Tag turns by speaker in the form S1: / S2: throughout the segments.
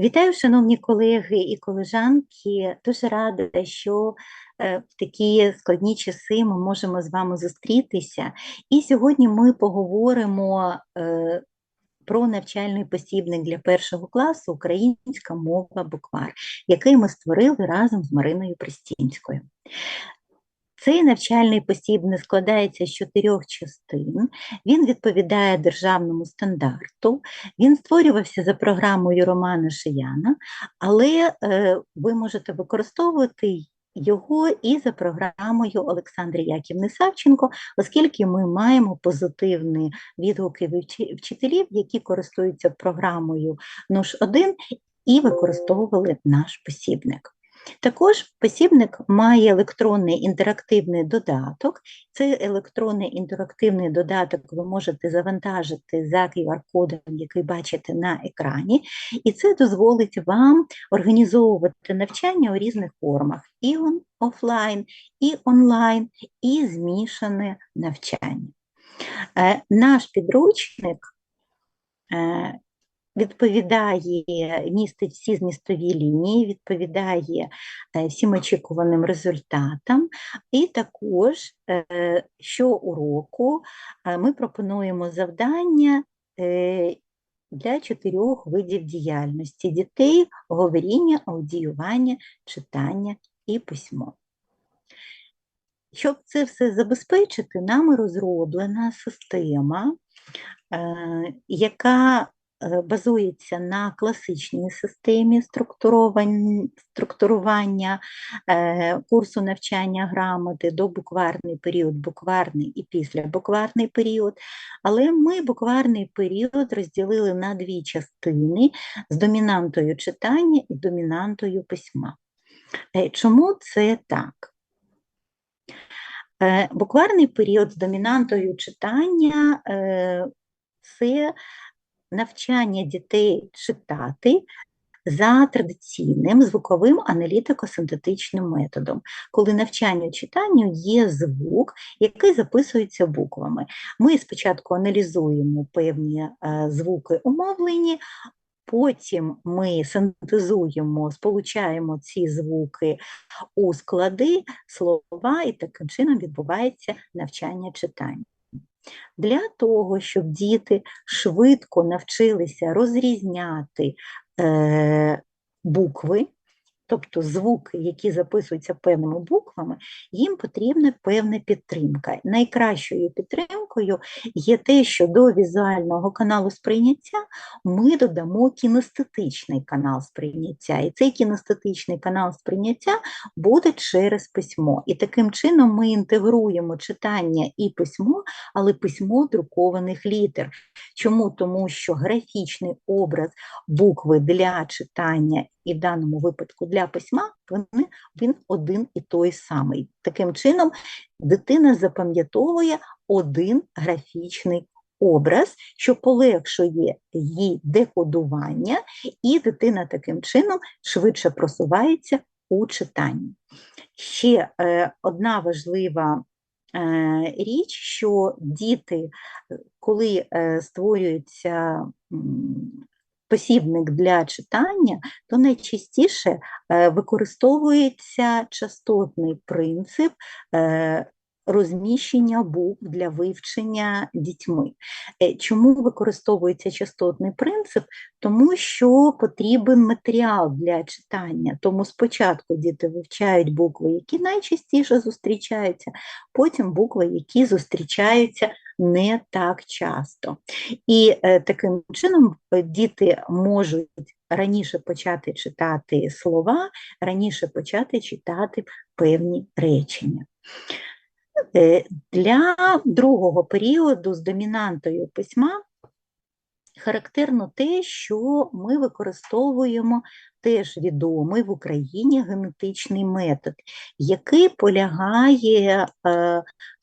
S1: Вітаю, шановні колеги і колежанки. Дуже рада, що е, в такі складні часи ми можемо з вами зустрітися. І сьогодні ми поговоримо е, про навчальний посібник для першого класу Українська мова буквар, який ми створили разом з Мариною Пристінською. Цей навчальний посібник складається з чотирьох частин. Він відповідає державному стандарту. Він створювався за програмою Романа Шияна, але е, ви можете використовувати його і за програмою Олександри Яківни Савченко, оскільки ми маємо позитивні відгуки вчителів, які користуються програмою НОШ 1 і використовували наш посібник. Також посібник має електронний інтерактивний додаток. Цей електронний інтерактивний додаток ви можете завантажити за QR-кодом, який бачите на екрані, і це дозволить вам організовувати навчання у різних формах: і офлайн, і онлайн, і змішане навчання. Е, наш підручник е, відповідає, містить всі змістові лінії, відповідає е, всім очікуваним результатам. І також е, щоуроку е, ми пропонуємо завдання для чотирьох видів діяльності дітей, говоріння, аудіювання, читання і письмо. Щоб це все забезпечити, нами розроблена система, яка базується на класичній системі структурування е, курсу навчання грамоти до букварний період, букварний і післябукварний період. Але ми букварний період розділили на дві частини з домінантою читання і домінантою письма. Е, чому це так? Букварний період з домінантою читання це навчання дітей читати за традиційним звуковим аналітико-синтетичним методом, коли навчання читанню є звук, який записується буквами. Ми спочатку аналізуємо певні е, звуки умовлені, Потім ми синтезуємо, сполучаємо ці звуки у склади, слова, і таким чином відбувається навчання читання. Для того, щоб діти швидко навчилися розрізняти е, букви, тобто звуки, які записуються певними буквами, їм потрібна певна підтримка. Найкращою підтримкою є те, що до візуального каналу сприйняття ми додамо кінестетичний канал сприйняття. І цей кінестетичний канал сприйняття буде через письмо. І таким чином ми інтегруємо читання і письмо, але письмо друкованих літер. Чому? Тому що графічний образ букви для читання і в даному випадку для письма вони, він один і той самий. Таким чином, дитина запам'ятовує один графічний образ, що полегшує її декодування, і дитина таким чином швидше просувається у читанні. Ще е, одна важлива е, річ, що діти, коли е, створюються посібник для читання, то найчастіше е, використовується частотний принцип е, розміщення букв для вивчення дітьми. Е, чому використовується частотний принцип? Тому що потрібен матеріал для читання. Тому спочатку діти вивчають букви, які найчастіше зустрічаються, потім букви, які зустрічаються не так часто. І е, таким чином е, діти можуть раніше почати читати слова, раніше почати читати певні речення. Е, для другого періоду з домінантою письма характерно те, що ми використовуємо теж відомий в Україні генетичний метод, який полягає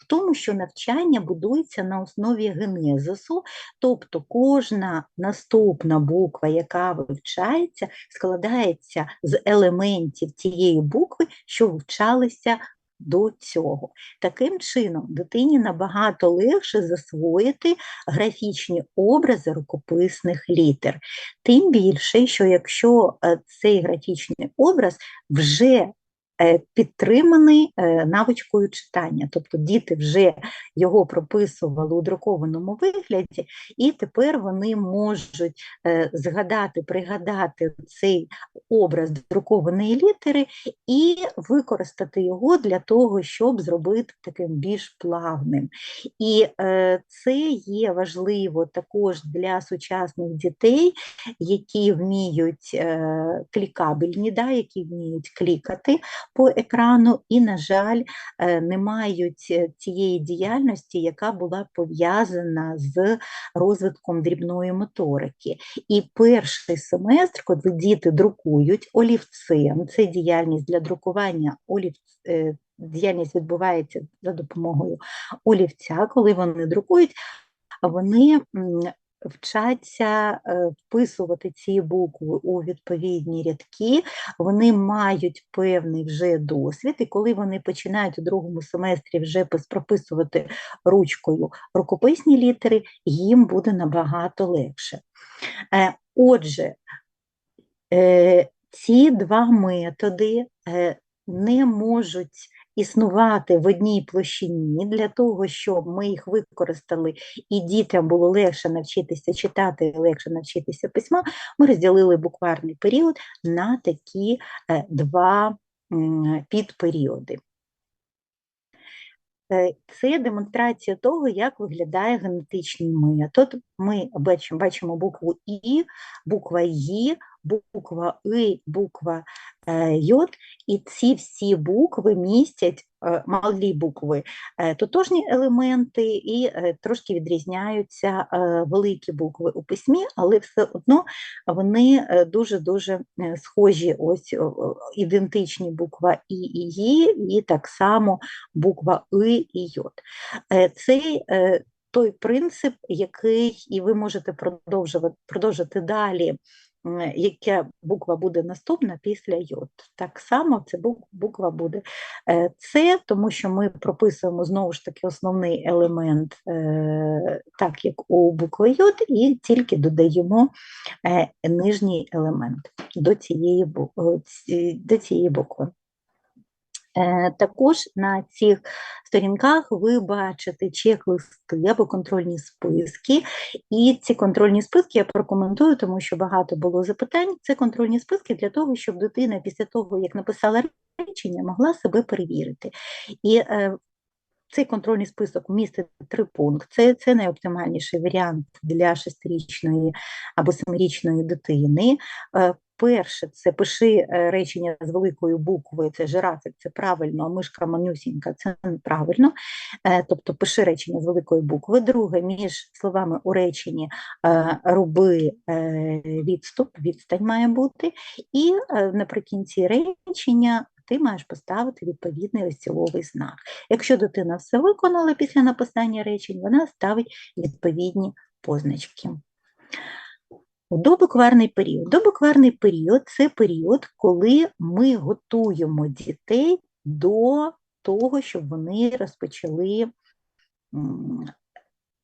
S1: тому, що навчання будується на основі генезису, тобто кожна наступна буква, яка вивчається, складається з елементів цієї букви, що вивчалися до цього. Таким чином, дитині набагато легше засвоїти графічні образи рукописних літер. Тим більше, що якщо е, цей графічний образ вже підтриманий е, навичкою читання. Тобто діти вже його прописували у друкованому вигляді, і тепер вони можуть е, згадати, пригадати цей образ друкованої літери і використати його для того, щоб зробити таким більш плавним. І це є важливо також для сучасних дітей, які вміють клікабельні, да, які вміють клікати по екрану і, на жаль, е, не мають е, цієї діяльності, яка була пов'язана з розвитком дрібної моторики. І перший семестр, коли діти друкують олівцем, це діяльність для друкування олівцем. Діяльність відбувається за допомогою олівця, коли вони друкують, вони вчаться е, вписувати ці букви у відповідні рядки, вони мають певний вже досвід, і коли вони починають у другому семестрі вже прописувати ручкою рукописні літери, їм буде набагато легше. Е, отже, е, ці два методи не можуть існувати в одній площині для того, щоб ми їх використали і дітям було легше навчитися читати, легше навчитися письма, ми розділили букварний період на такі е, два підперіоди. Е, це демонстрація того, як виглядає генетичний. Ми бачимо бачимо букву І, буква Ї, буква И, буква е, Йод, і ці всі букви містять е, малі букви, е, тотожні елементи і трошки відрізняються великі букви у письмі, але все одно вони дуже-дуже схожі, ось ідентичні буква І і Ї, і так само буква И і Йод. Цей той принцип, який і ви можете продовжувати продовжити далі яка буква буде наступна після йод. Так само це буква буде е, С, тому що ми прописуємо знову ж таки основний елемент, е, так як у букви йод, і тільки додаємо е, нижній елемент до цієї, до цієї букви. Е, також на цих сторінках ви бачите чек-листи або контрольні списки, і ці контрольні списки я прокоментую, тому що багато було запитань. Це контрольні списки для того, щоб дитина після того, як написала речення, могла себе перевірити. І е, цей контрольний список містить три пункти. Це це найоптимальніший варіант для шестирічної або семирічної дитини. Перше, це пиши е, речення з великою буквою, це жирафик, це правильно, а мишка манюсінька це неправильно. Е, тобто пиши речення з великої букви. Друге, між словами у реченні е, роби відступ, відстань має бути. І наприкінці речення ти маєш поставити відповідний розділовий знак. Якщо дитина все виконала після написання речень, вона ставить відповідні позначки. Добукварний період. Добукварний період це період, коли ми готуємо дітей до того, щоб вони розпочали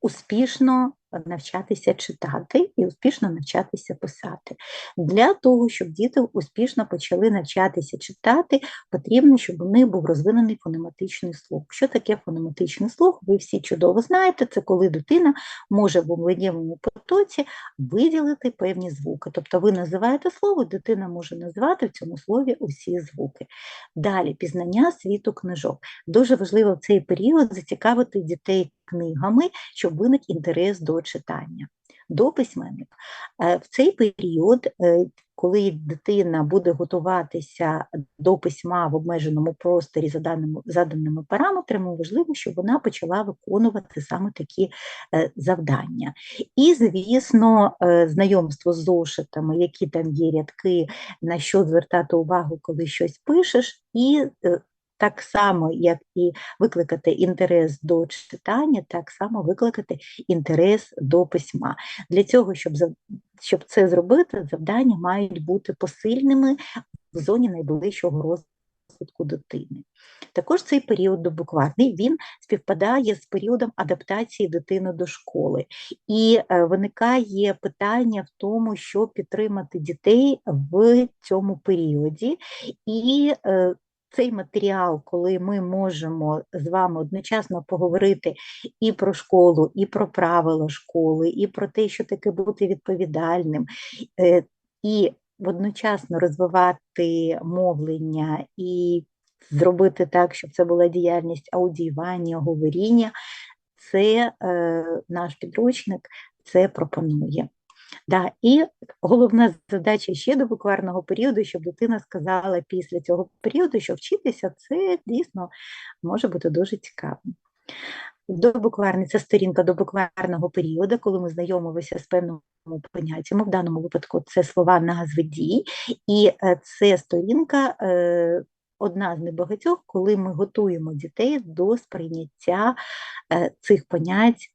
S1: успішно навчатися читати і успішно навчатися писати. Для того, щоб діти успішно почали навчатися читати, потрібно, щоб у них був розвинений фонематичний слух. Що таке фонематичний слух? Ви всі чудово знаєте, це коли дитина може в мовленнєвому потоці виділити певні звуки. Тобто ви називаєте слово, дитина може назвати в цьому слові усі звуки. Далі пізнання світу книжок. Дуже важливо в цей період зацікавити дітей книгами, щоб виник інтерес до читання. До письменник. Е, в цей період, е, коли дитина буде готуватися до письма в обмеженому просторі за даними, заданими параметрами, важливо, щоб вона почала виконувати саме такі е, завдання. І, звісно, знайомство з зошитами, які там є рядки, на що звертати увагу, коли щось пишеш, і так само, як і викликати інтерес до читання, так само викликати інтерес до письма. Для цього, щоб щоб це зробити, завдання мають бути посильними в зоні найближчого розвитку дитини. Також цей період добукварний він співпадає з періодом адаптації дитини до школи, і е, виникає питання в тому, щоб підтримати дітей в цьому періоді. І е, цей матеріал, коли ми можемо з вами одночасно поговорити і про школу, і про правила школи, і про те, що таке бути відповідальним, е, і одночасно розвивати мовлення і зробити так, щоб це була діяльність аудіювання, говоріння, це е, наш підручник це пропонує. Да, І головна задача ще до букварного періоду, щоб дитина сказала після цього періоду, що вчитися це дійсно може бути дуже цікавим. Добукварний це сторінка до букварного періоду, коли ми знайомилися з певними поняттями. В даному випадку це слова назви дій, і е, це сторінка. Е, одна з небагатьох, коли ми готуємо дітей до сприйняття е, цих понять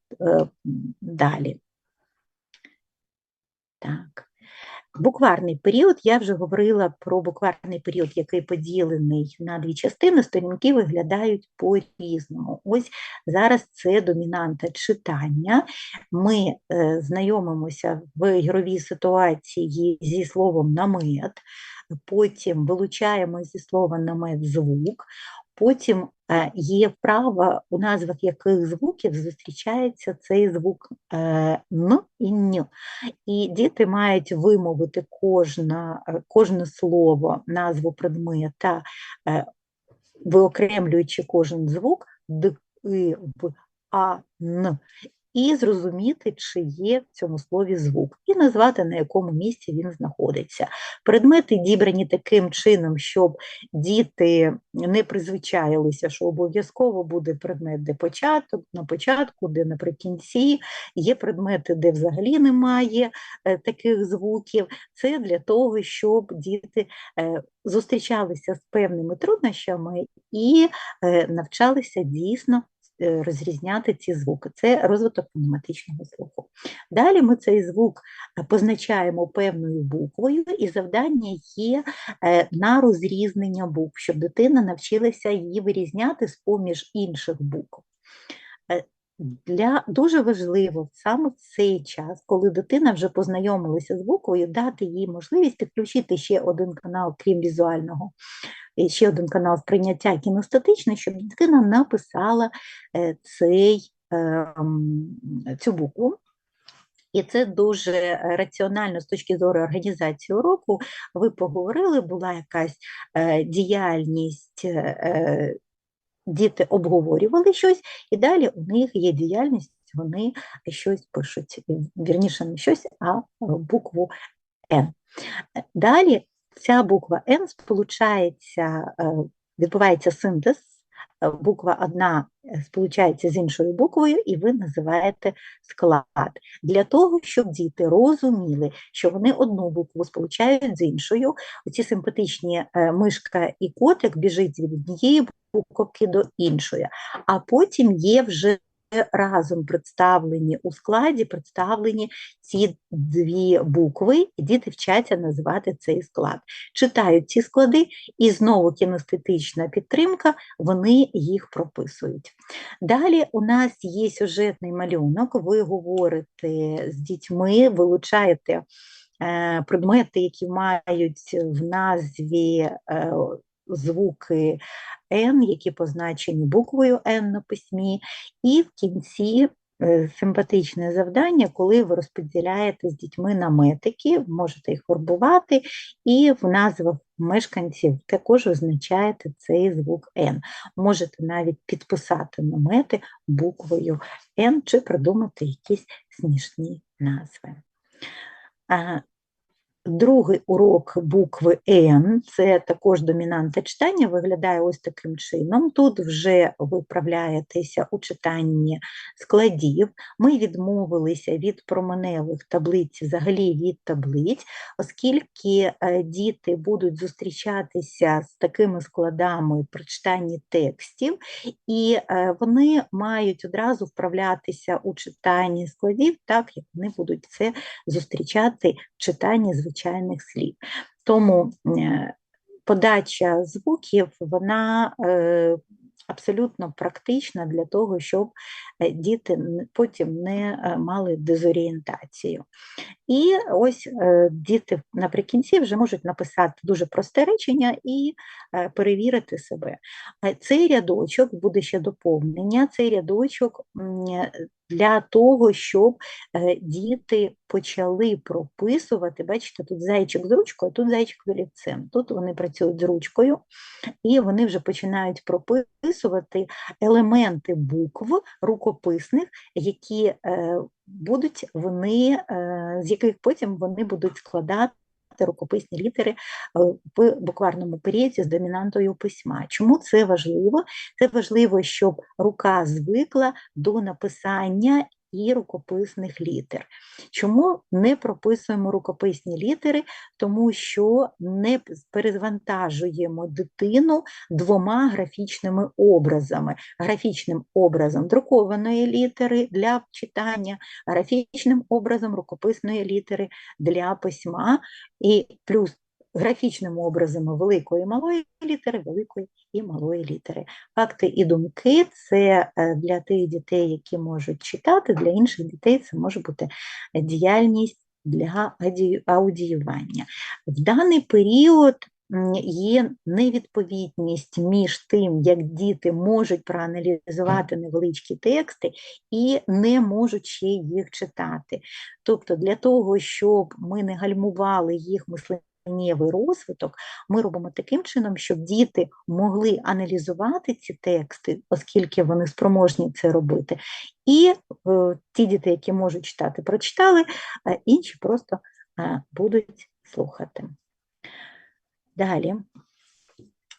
S1: далі. Так. Букварний період, я вже говорила про букварний період, який поділений на дві частини, сторінки виглядають по-різному. Ось зараз це домінанта читання. Ми е, знайомимося в ігровій ситуації зі словом намет, потім вилучаємо зі слова намет звук, потім е, є вправа, у назвах яких звуків зустрічається цей звук е, Н і Н. І діти мають вимовити кожне, кожне слово, назву предмета, е, виокремлюючи кожен звук Д, И, В, А, Н і зрозуміти, чи є в цьому слові звук, і назвати, на якому місці він знаходиться. Предмети дібрані таким чином, щоб діти не призвичаїлися, що обов'язково буде предмет, де початок, на початку, де наприкінці, є предмети, де взагалі немає е, таких звуків. Це для того, щоб діти е, зустрічалися з певними труднощами і е, навчалися дійсно розрізняти ці звуки. Це розвиток фонематичного слуху. Далі ми цей звук е, позначаємо певною буквою, і завдання є е, на розрізнення букв, щоб дитина навчилася її вирізняти з поміж інших букв. Для Дуже важливо саме в цей час, коли дитина вже познайомилася з буквою, дати їй можливість підключити ще один канал, крім візуального, ще один канал сприйняття кіностатичне, щоб дитина написала е, цей, ем, цю букву. І це дуже раціонально з точки зору організації уроку. Ви поговорили, була якась е, діяльність, е, діти обговорювали щось, і далі у них є діяльність, вони щось пишуть. Вірніше не щось, а букву Н. Далі ця буква Н сполучається, е, відбувається синтез, е, буква одна е, сполучається з іншою буквою, і ви називаєте склад. Для того, щоб діти розуміли, що вони одну букву сполучають з іншою, оці симпатичні мишка і котик біжить від однієї буковки до іншої, а потім є вже разом представлені у складі, представлені ці дві букви, і діти вчаться називати цей склад. Читають ці склади, і знову кінестетична підтримка, вони їх прописують. Далі у нас є сюжетний малюнок, ви говорите з дітьми, вилучаєте. Е, предмети, які мають в назві е, звуки Н, які позначені буквою Н на письмі, і в кінці е, симпатичне завдання, коли ви розподіляєте з дітьми наметики, можете їх фарбувати, і в назвах мешканців також означаєте цей звук Н. Можете навіть підписати намети буквою Н чи придумати якісь смішні назви. Другий урок букви Н, це також домінанта читання, виглядає ось таким чином. Тут вже ви вправляєтеся у читанні складів. Ми відмовилися від променевих таблиць, взагалі від таблиць, оскільки е, діти будуть зустрічатися з такими складами при читанні текстів, і е, вони мають одразу вправлятися у читанні складів, так як вони будуть це зустрічати в читанні звичайних звичайних слів. Тому е, подача звуків, вона е, абсолютно практична для того, щоб е, діти потім не мали дезорієнтацію. І ось діти наприкінці вже можуть написати дуже просте речення і перевірити себе. Цей рядочок буде ще доповнення, цей рядочок для того, щоб діти почали прописувати. Бачите, тут зайчик з ручкою, тут зайчик з олівцем. Тут вони працюють з ручкою, і вони вже починають прописувати елементи букв рукописних, які е, будуть вони, е, з яких потім вони будуть складати. Рукописні літери е, в букварному періоді з домінантою письма. Чому це важливо? Це важливо, щоб рука звикла до написання і рукописних літер. Чому не прописуємо рукописні літери? Тому що не перевантажуємо дитину двома графічними образами: графічним образом друкованої літери для читання, графічним образом рукописної літери для письма, і плюс графічними образами великої і малої літери, великої і малої літери. Факти і думки це е, для тих дітей, які можуть читати, для інших дітей це може бути діяльність для аудіювання. В даний період є невідповідність між тим, як діти можуть проаналізувати невеличкі тексти і не можуть ще їх читати. Тобто, для того, щоб ми не гальмували їх мислення розвиток ми робимо таким чином, щоб діти могли аналізувати ці тексти, оскільки вони спроможні це робити. І е, ті діти, які можуть читати, прочитали, а інші просто е, будуть слухати. Далі.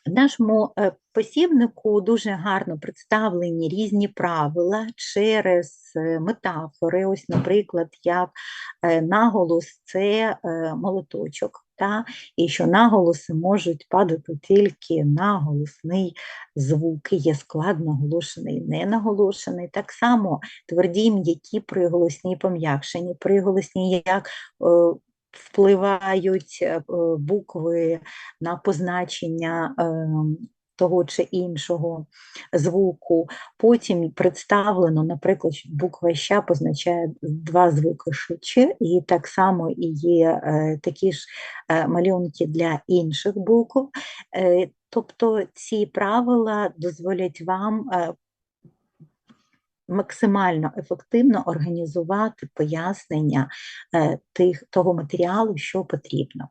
S1: В нашому е, посібнику дуже гарно представлені різні правила через е, метафори. Ось, наприклад, як е, наголос це молоточок, та, і що наголоси можуть падати тільки на голосний звук, є склад наголошений, не наголошений. Так само тверді м'які приголосні пом'якшені, приголосні як впливають е, букви на позначення ем, того чи іншого звуку. Потім представлено, наприклад, буква Щ позначає два звуки швидше, і так само є е, такі ж е, малюнки для інших букв. Тобто ці правила дозволять вам максимально ефективно організувати пояснення е, тих, того матеріалу, що потрібно.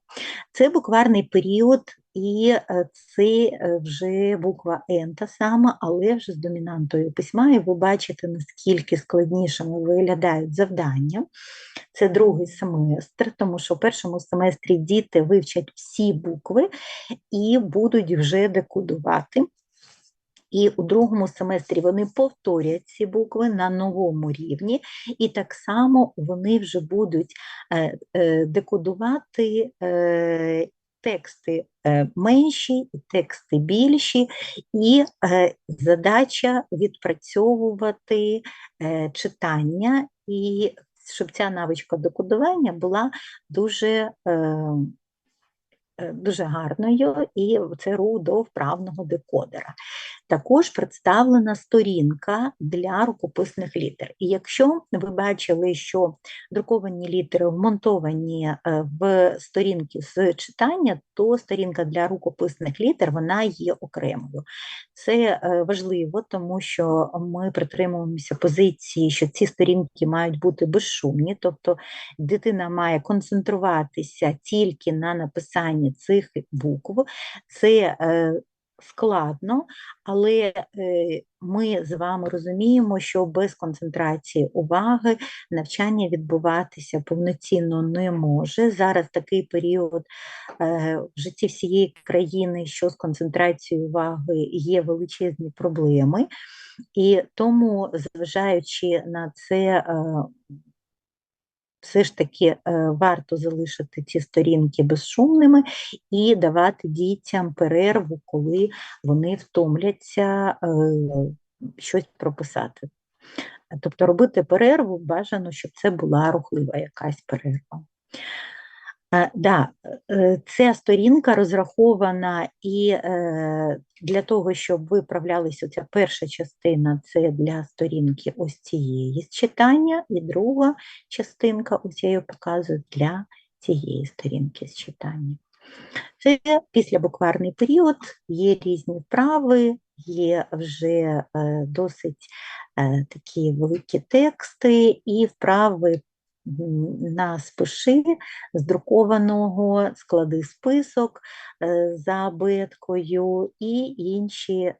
S1: Це букварний період, і е, це е, вже буква Н та сама, але вже з домінантою письма, і ви бачите, наскільки складнішими виглядають завдання. Це другий семестр, тому що в першому семестрі діти вивчать всі букви і будуть вже декодувати. І у другому семестрі вони повторять ці букви на новому рівні, і так само вони вже будуть е, декодувати тексти менші, тексти більші, і задача відпрацьовувати читання, і щоб ця навичка декодування була дуже дуже гарною, і це рух до вправного декодера. Також представлена сторінка для рукописних літер. І якщо ви бачили, що друковані літери вмонтовані е, в сторінки з читання, то сторінка для рукописних літер вона є окремою. Це е, важливо, тому що ми притримуємося позиції, що ці сторінки мають бути безшумні, тобто дитина має концентруватися тільки на написанні цих букв. Це е, складно, але е, ми з вами розуміємо, що без концентрації уваги навчання відбуватися повноцінно не може. Зараз такий період е, в житті всієї країни, що з концентрацією уваги є величезні проблеми, і тому, зважаючи на це, все ж таки е, варто залишити ці сторінки безшумними і давати дітям перерву, коли вони втомляться е, щось прописати. Тобто робити перерву бажано, щоб це була рухлива якась перерва. Е, Да, е, ця сторінка розрахована і е, для того, щоб ви вправлялися, ця перша частина це для сторінки ось цієї читання, і друга частинка, ось я її показую, для цієї сторінки з читання. Це після букварний період, є різні вправи, є вже досить такі великі тексти і вправи на спиши з друкованого склади список е, за абеткою і інші е,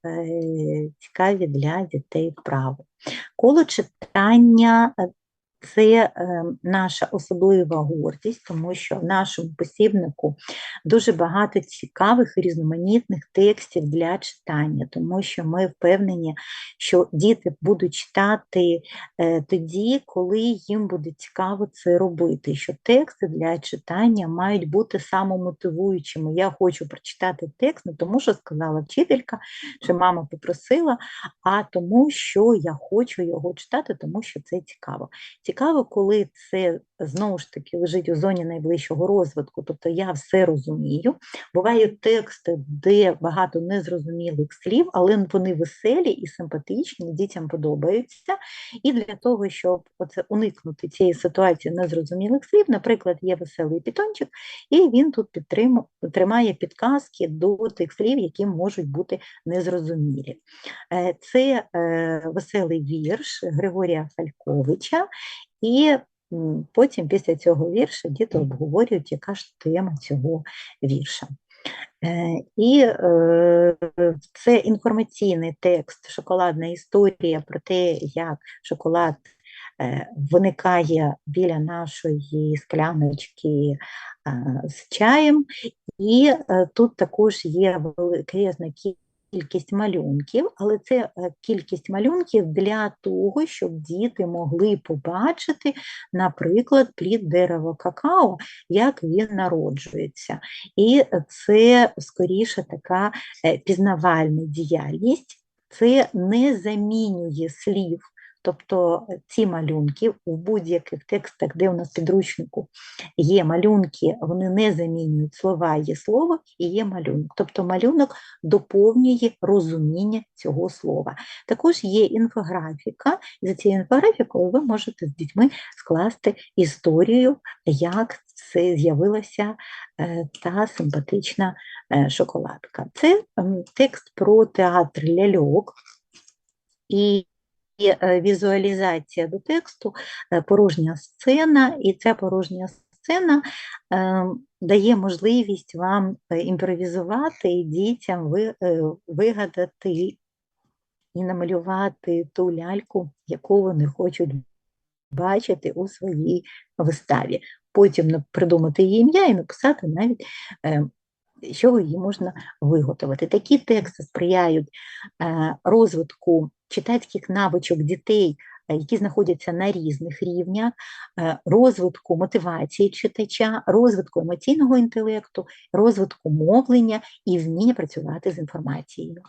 S1: цікаві для дітей вправи. Коло читання це е, наша особлива гордість, тому що в нашому посібнику дуже багато цікавих і різноманітних текстів для читання, тому що ми впевнені, що діти будуть читати е, тоді, коли їм буде цікаво це робити. Що тексти для читання мають бути самомотивуючими. Я хочу прочитати текст, не тому що сказала вчителька, що мама попросила, а тому, що я хочу його читати, тому що це цікаво. Цікаво, коли це знову ж таки лежить у зоні найближчого розвитку, тобто я все розумію. Бувають тексти, де багато незрозумілих слів, але вони веселі і симпатичні, дітям подобаються. І для того, щоб оце уникнути цієї ситуації незрозумілих слів, наприклад, є веселий пітончик, і він тут підтримує, тримає підказки до тих слів, які можуть бути незрозумілі. Е, це е, веселий вірш Григорія Фальковича, і потім після цього вірша діти обговорюють, яка ж тема цього вірша. Е, і е, це інформаційний текст, шоколадна історія про те, як шоколад е, виникає біля нашої скляночки з чаєм, і тут також є величезна кількість кількість малюнків, але це е, кількість малюнків для того, щоб діти могли побачити, наприклад, плід дерева какао, як він народжується. І це скоріше така е, пізнавальна діяльність. Це не замінює слів Тобто ці малюнки у будь-яких текстах, де у нас підручнику є малюнки, вони не замінюють слова, є слово і є малюнок. Тобто малюнок доповнює розуміння цього слова. Також є інфографіка, і за цією інфографікою ви можете з дітьми скласти історію, як це з'явилася е, та симпатична е, шоколадка. Це текст про театр ляльок. І Е, візуалізація до тексту, е, порожня сцена, і ця порожня сцена е, дає можливість вам імпровізувати і дітям вигадати і намалювати ту ляльку, яку вони хочуть бачити у своїй виставі. Потім придумати її ім'я і написати навіть. Що її можна виготовити. Такі тексти сприяють розвитку читацьких навичок дітей, е, які знаходяться на різних рівнях, е, розвитку мотивації читача, розвитку емоційного інтелекту, розвитку мовлення і вміння працювати з інформацією.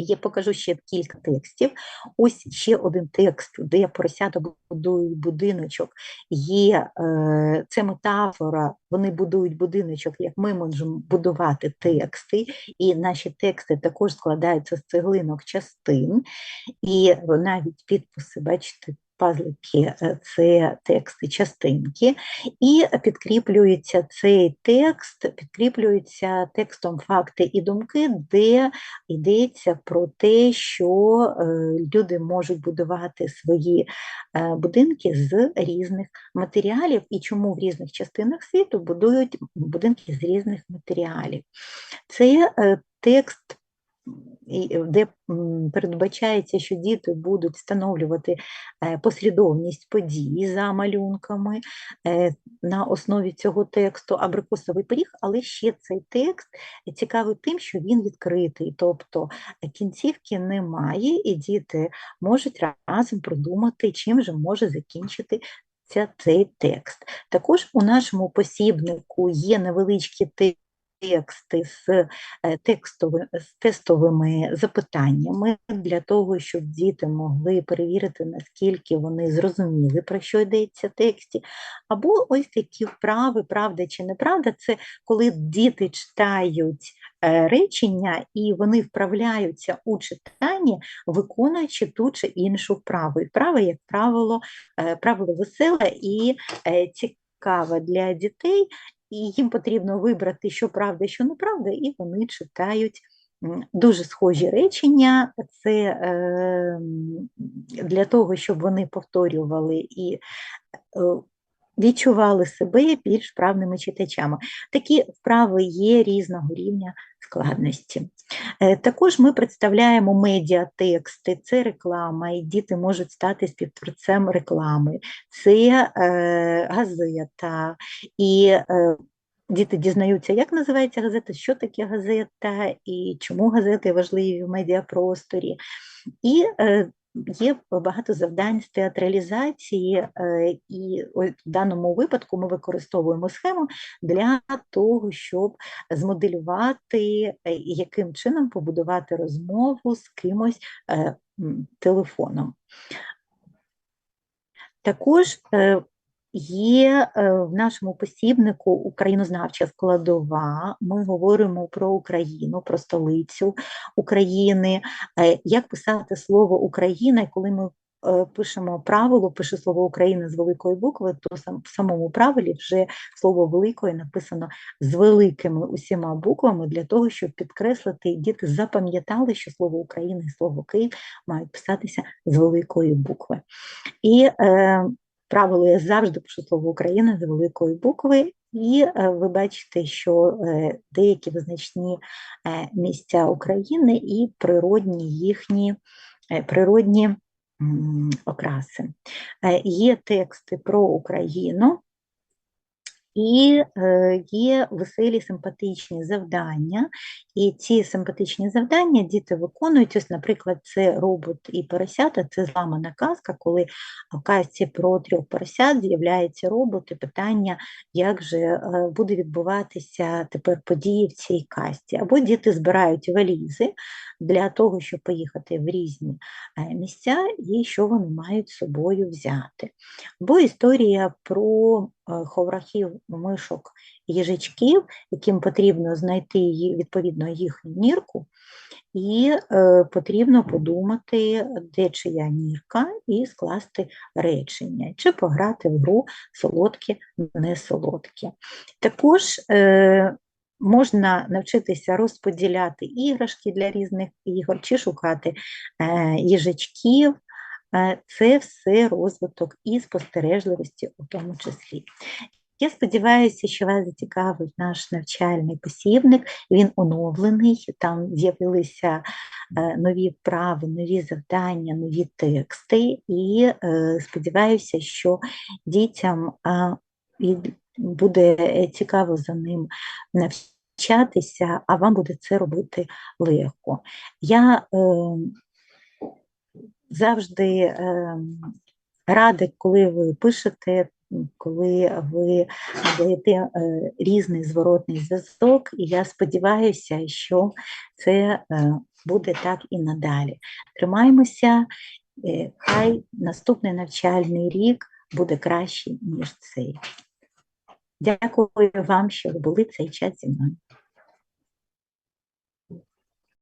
S1: Я покажу ще кілька текстів. Ось ще один текст, де поросята будують будиночок. Є е, це метафора, вони будують будиночок, як ми можемо будувати тексти, і наші тексти також складаються з цеглинок частин, і навіть підписи, бачите, пазлики е, це тексти частинки, і підкріплюється цей текст, підкріплюється текстом факти і думки, де йдеться про те, що е, люди можуть будувати свої е, будинки з різних матеріалів, і чому в різних частинах світу будують будинки з різних матеріалів. Це текст де передбачається, що діти будуть встановлювати е, послідовність подій за малюнками е, на основі цього тексту абрикосовий пиріг, але ще цей текст цікавий тим, що він відкритий, тобто кінцівки немає, і діти можуть разом продумати, чим же може закінчитися цей текст. Також у нашому посібнику є невеличкі тексти з е, текстови, з тестовими запитаннями для того, щоб діти могли перевірити, наскільки вони зрозуміли, про що йдеться в тексті. Або ось такі вправи, правда чи неправда, це коли діти читають е, речення і вони вправляються у читанні, виконуючи ту чи іншу вправу. І вправа, як правило, е, правило веселе і цікаве для дітей, і їм потрібно вибрати, що правда, що неправда, і вони читають дуже схожі речення. Це е, для того, щоб вони повторювали і е, відчували себе більш правними читачами. Такі вправи є різного рівня складності. Е, також ми представляємо медіатексти, це реклама, і діти можуть стати співтворцем реклами, це е, газета. і е, Діти дізнаються, як називається газета, що таке газета і чому газети важливі в медіапросторі. І е, Є багато завдань з театралізації, е, і в даному випадку ми використовуємо схему для того, щоб змоделювати, е, яким чином побудувати розмову з кимось е, телефоном. Також Є в нашому посібнику українознавча складова. Ми говоримо про Україну, про столицю України, як писати слово Україна, і коли ми е, пишемо правило, пише слово Україна з великої букви, то в самому правилі вже слово великої написано з великими усіма буквами для того, щоб підкреслити, діти запам'ятали, що слово Україна і слово Київ мають писатися з великої букви. І е, правило я завжди пишу слово Україна з великої букви, і е, ви бачите, що е, деякі визначні е, місця України і природні їхні природні окраси. Є тексти про Україну, і е, є веселі симпатичні завдання, і ці симпатичні завдання діти виконують. Ось, наприклад, це робот і поросята, це зламана казка, коли в казці про трьох поросят з'являється робот, і питання, як же е, буде відбуватися тепер події в цій казці. Або діти збирають валізи для того, щоб поїхати в різні е, місця, і що вони мають з собою взяти. Або історія про ховрахів, мишок, їжачків, яким потрібно знайти відповідно їхню нірку, і е, потрібно подумати, де чия нірка, і скласти речення, чи пограти в гру солодкі, не солодкі. Також е, можна навчитися розподіляти іграшки для різних ігор, чи шукати е, їжачків, Е, це все розвиток і спостережливості у тому числі. Я сподіваюся, що вас зацікавить наш навчальний посібник, він оновлений, там з'явилися е, нові вправи, нові завдання, нові тексти, і е, сподіваюся, що дітям буде цікаво за ним навчатися, а вам буде це робити легко. Я завжди ем, рада, коли ви пишете, коли ви даєте е, різний зворотний зв'язок, і я сподіваюся, що це е, буде так і надалі. Тримаємося, е, хай наступний навчальний рік буде кращий, ніж цей. Дякую вам, що ви були цей час зі мною.